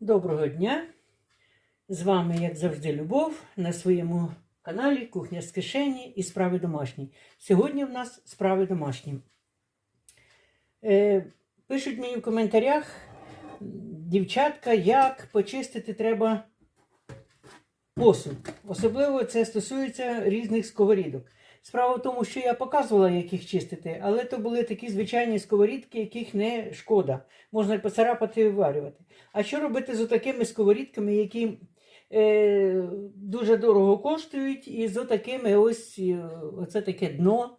Доброго дня! З вами, як завжди, Любов на своєму каналі Кухня з кишені і справи домашні. Сьогодні в нас справи домашні. Е, пишуть мені в коментарях, дівчатка, як почистити треба посуд. Особливо це стосується різних сковорідок. Справа в тому, що я показувала, як їх чистити, але то були такі звичайні сковорідки, яких не шкода. Можна поцарапати і виварювати. А що робити з такими сковорідками, які е, дуже дорого коштують, і з такими ось е, оце таке дно.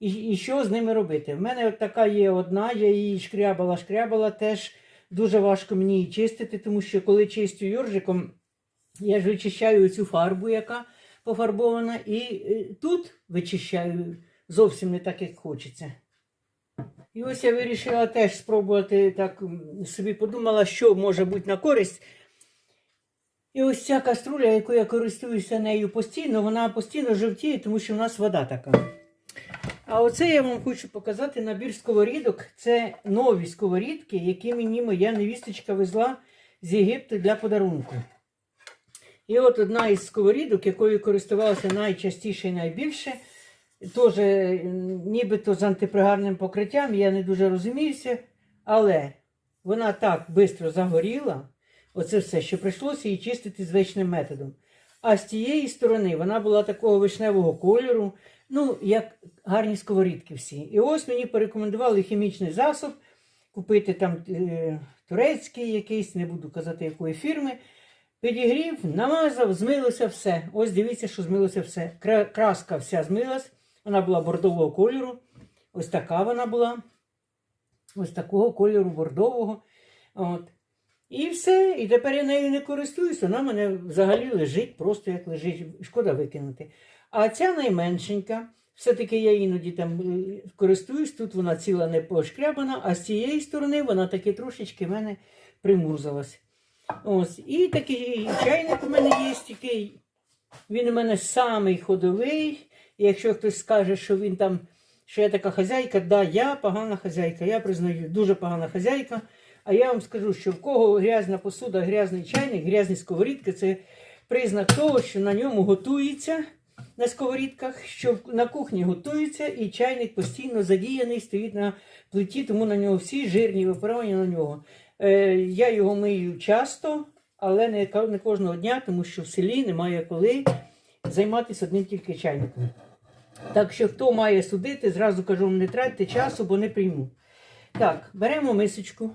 І, і що з ними робити? В мене така є одна, я її шкрябала, шкрябала, теж дуже важко мені її чистити, тому що коли чистю йоржиком, я ж вичищаю цю фарбу, яка пофарбована, і е, тут вичищаю зовсім не так, як хочеться. І ось я вирішила теж спробувати так собі подумала, що може бути на користь. І ось ця каструля, яку я користуюся нею постійно, вона постійно жовтіє, тому що в нас вода така. А оце я вам хочу показати набір сковорідок. Це нові сковорідки, які мені моя невісточка везла з Єгипту для подарунку. І от одна із сковорідок, якою користувалася найчастіше і найбільше, теж е, нібито з антипригарним покриттям, я не дуже розуміюся, але вона так швидко загоріла, оце все, що прийшлося її чистити звичним методом. А з тієї сторони вона була такого вишневого кольору, ну, як гарні сковорідки всі. І ось мені порекомендували хімічний засіб, купити там е, турецький якийсь, не буду казати якої фірми. Підігрів, намазав, змилося все. Ось дивіться, що змилося все. Краска вся змилась, вона була бордового кольору. Ось така вона була. Ось такого кольору бордового. От. І все. І тепер я нею не користуюсь, вона мене взагалі лежить, просто як лежить, шкода викинути. А ця найменшенька, все-таки я іноді там е, користуюсь, тут вона ціла не пошкрябана, а з цієї сторони вона таки трошечки в мене примурзалась. Ось. І такий чайник у мене є, такий. Він у мене самий ходовий. І якщо хтось скаже, що він там, що я така хазяйка, да, я погана хазяйка, я признаю, дуже погана хазяйка. А я вам скажу, що в кого грязна посуда, грязний чайник, грязні сковорідки це признак того, що на ньому готується на сковорідках, що на кухні готується, і чайник постійно задіяний, стоїть на плиті, тому на нього всі жирні випарування на нього. Е, я його мию часто, але не, кожного дня, тому що в селі немає коли займатися одним тільки чайником. Так що, хто має судити, зразу кажу, вам не тратьте часу, бо не прийму. Так, беремо мисочку,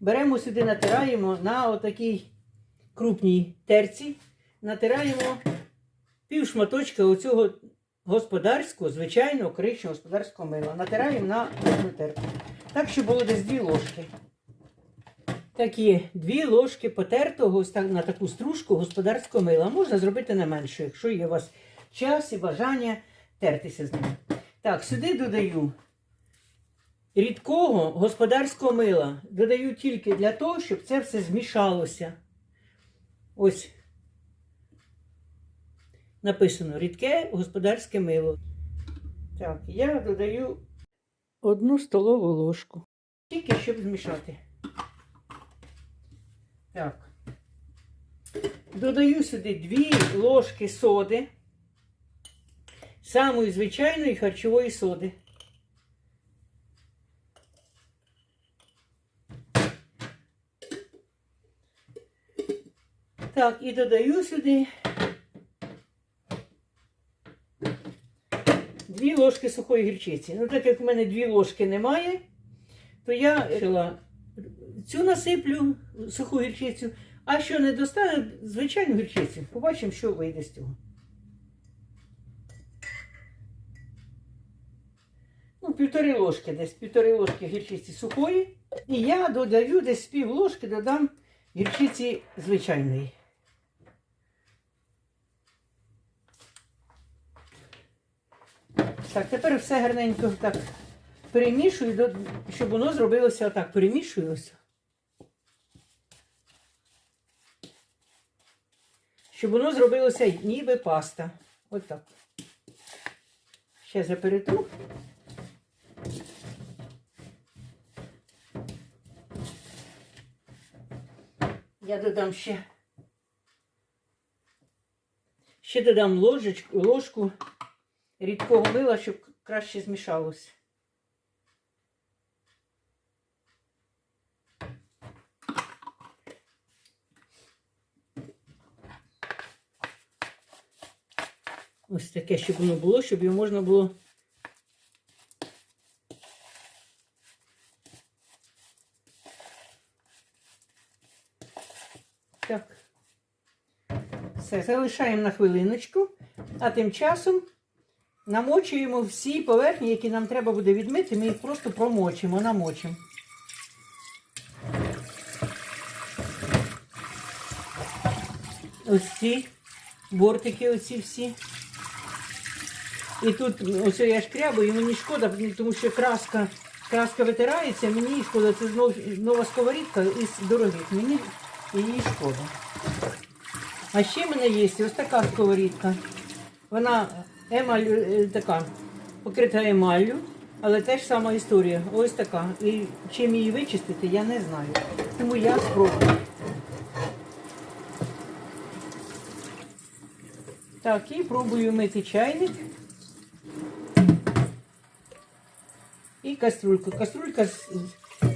беремо сюди, натираємо на отакій крупній терці, натираємо пів шматочка оцього господарського, звичайного коричневого господарського мила. Натираємо на одну терку. Так, щоб було десь дві ложки. Такі дві ложки потертого на таку стружку господарського мила. Можна зробити не менше, якщо є у вас час і бажання тертися з ним. Так, сюди додаю рідкого господарського мила. Додаю тільки для того, щоб це все змішалося. Ось написано рідке господарське мило. Так, я додаю одну столову ложку. Тільки щоб змішати. Так. Додаю сюди 2 ложки соди, самої звичайної харчової соди. Так, і додаю сюди 2 ложки сухої гірчиці. Ну, так як в мене 2 ложки немає, то я цю насиплю суху гірчицю, а що не достане, звичайну гірчицю. Побачимо, що вийде з цього. Ну, півтори ложки десь, півтори ложки гірчиці сухої. І я додаю десь пів ложки, додам гірчиці звичайної. Так, тепер все гарненько так перемішую, щоб воно зробилося отак. Перемішую ось. Щоб воно зробилося ніби паста. Отак. Ще я перетру. Я додам ще. Ще додам ложечку, ложку рідкого мила, щоб краще змішалося. Ось таке, щоб воно було, щоб його можна було. Так. Все, залишаємо на хвилиночку, а тим часом намочуємо всі поверхні, які нам треба буде відмити, ми їх просто промочимо, намочимо. Ось ці бортики, оці всі. І тут ось я шкрябаю, і мені шкода, тому що краска, краска витирається, мені шкода, це знов нова сковорідка із дорогих. Мені її шкода. А ще в мене є ось така сковорідка. Вона емаль е, така, покрита емаллю, але теж сама історія. Ось така. І чим її вичистити, я не знаю. Тому я спробую. Так, і пробую мити чайник. З-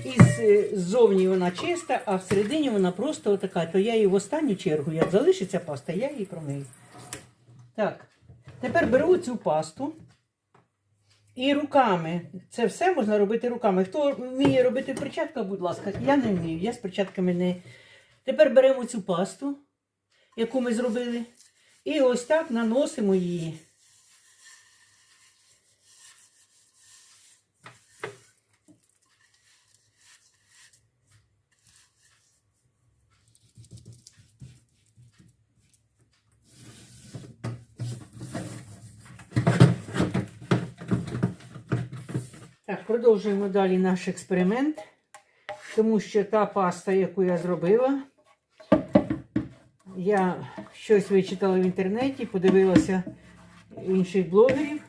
із е, ззовні вона чиста, а всередині вона просто отака. То я її в останню чергу, як залишиться паста, я її промию. Так, тепер беру цю пасту і руками. Це все можна робити руками. Хто вміє робити в перчатках, будь ласка, я не вмію, я з перчатками не. Тепер беремо цю пасту, яку ми зробили, і ось так наносимо її. Так, продовжуємо далі наш експеримент, тому що та паста, яку я зробила, я щось вичитала в інтернеті, подивилася інших блогерів.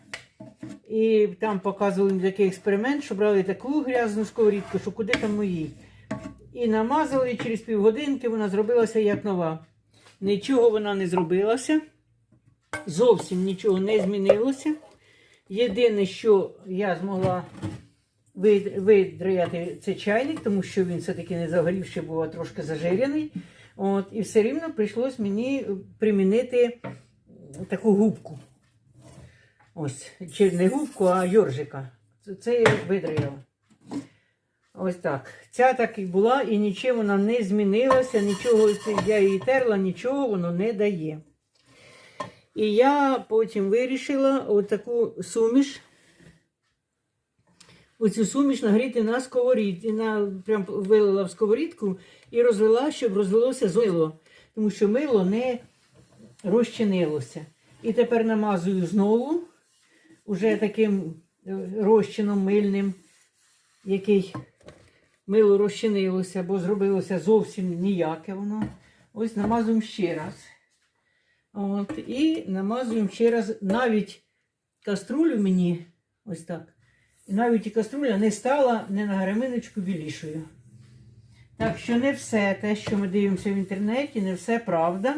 І там показували такий експеримент, що брали таку грязну сковорідку, що куди там мої. І намазали, і через півгодинки вона зробилася як нова. Нічого вона не зробилася. Зовсім нічого не змінилося. Єдине, що я змогла вид- видряти це чайник, тому що він все-таки не загорівши, був а трошки зажирений. От, і все рівно прийшлось мені примінити таку губку. Ось, чи не губку, а йоржика. Це- я видряла. Ось так. Ця так і була, і нічим вона не змінилася, нічого, я її терла, нічого воно не дає. І я потім вирішила отаку суміш. Оцю суміш нагріти на сковорідці. На, прям вилила в сковорідку і розлила, щоб розлилося з мило. Тому що мило не розчинилося. І тепер намазую знову уже таким е, розчином мильним, який мило розчинилося, бо зробилося зовсім ніяке воно. Ось намазуємо ще раз. От, і намазуємо ще раз навіть каструлю мені, ось так. І навіть і каструля не стала не на греминочку білішою. Так що не все те, що ми дивимося в інтернеті, не все правда.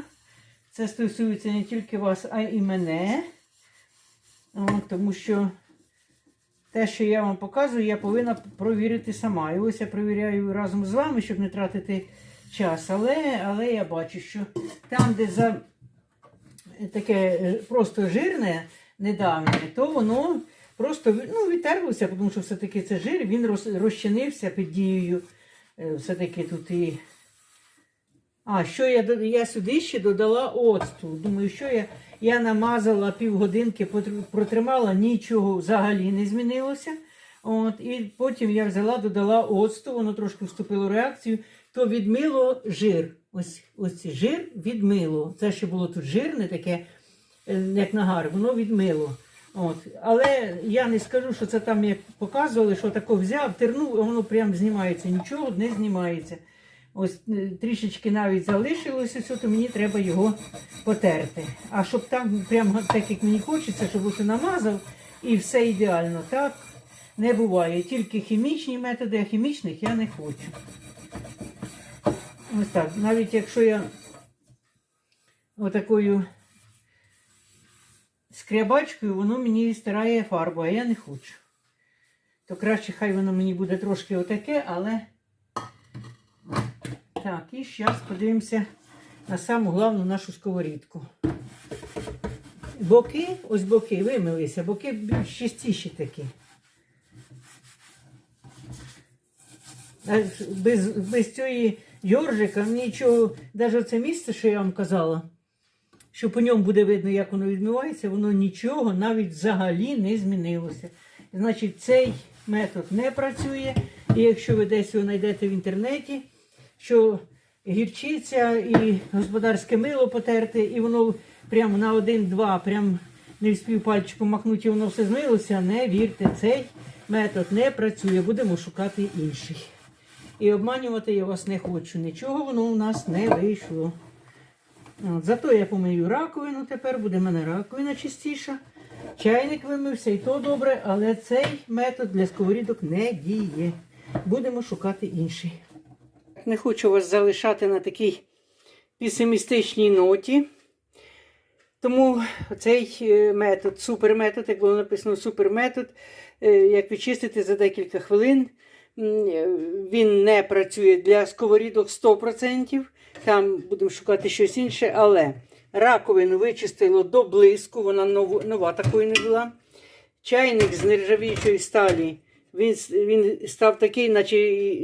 Це стосується не тільки вас, а й мене. От, тому що те, що я вам показую, я повинна провірити сама. І ось я провіряю разом з вами, щоб не тратити час. Але, але я бачу, що там, де за таке е, просто жирне, недавнє, то воно просто ну, відтерлося, тому що все-таки це жир, він роз- розчинився під дією. е, Все-таки тут і. А, що я, я сюди ще додала оцту. Думаю, що я, я намазала півгодинки, протримала, нічого взагалі не змінилося. От, і потім я взяла, додала оцту, воно трошки вступило в реакцію, то відмило жир. Ось, ось жир відмило. Це ще було тут жирне, таке, е, як нагар, воно відмило. От. Але я не скажу, що це там як показували, що тако взяв, тернув, а воно прям знімається. Нічого не знімається. Ось е, трішечки навіть залишилося, все, то мені треба його потерти. А щоб там прямо так, як мені хочеться, щоб ось намазав і все ідеально. Так не буває. Тільки хімічні методи, а хімічних я не хочу. Ось так. Навіть якщо я отакою скрябачкою, воно мені стирає фарбу, а я не хочу. То краще хай воно мені буде трошки отаке, але. Так, і зараз подивимося на саму головну нашу сковорідку. Боки, ось боки вимилися, боки більш чистіші такі. Без, без цієї йоржика нічого, навіть це місце, що я вам казала, що по ньому буде видно, як воно відмивається, воно нічого навіть взагалі не змінилося. Значить, цей метод не працює. І якщо ви десь його знайдете в інтернеті, що гірчиця і господарське мило потерте, і воно прямо на один-два, прям не вспів пальчиком махнути, і воно все змилося, не вірте, цей метод не працює. Будемо шукати інший. І обманювати я вас не хочу. Нічого воно у нас не вийшло. От, зато я помию раковину, тепер буде в мене раковина чистіша. Чайник вимився, і то добре, але цей метод для сковорідок не діє. Будемо шукати інший. Не хочу вас залишати на такій песимістичній ноті. Тому цей е, метод, суперметод, як було написано, суперметод, е, як відчистити за декілька хвилин. Е, Він не працює для сковорідок 100%. Там будемо шукати щось інше, але раковину вичистило до блиску, вона нов- нова такої не була. Чайник з нержавіючої сталі. Він, він став такий, наче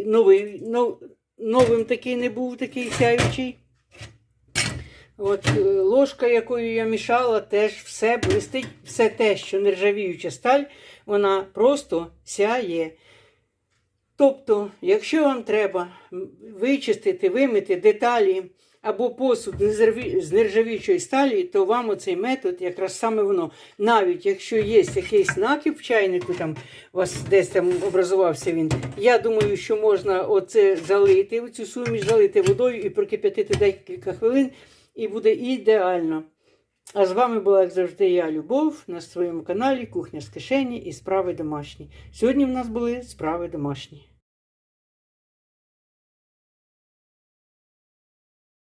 новий, нов, новим такий не був, такий сяючий. От е, ложка, якою я мішала, теж все блистить, все те, що нержавіюча сталь, вона просто сяє. Тобто, якщо вам треба вичистити, вимити деталі або посуд з нержаві- з нержавіючої сталі, то вам оцей метод якраз саме воно. Навіть якщо є якийсь накіп в чайнику, там у вас десь там образувався він, я думаю, що можна оце залити, цю суміш залити водою і прокип'ятити декілька хвилин, і буде ідеально. А з вами була, як завжди, я, Любов, на своєму каналі Кухня з кишені і справи домашні. Сьогодні в нас були справи домашні.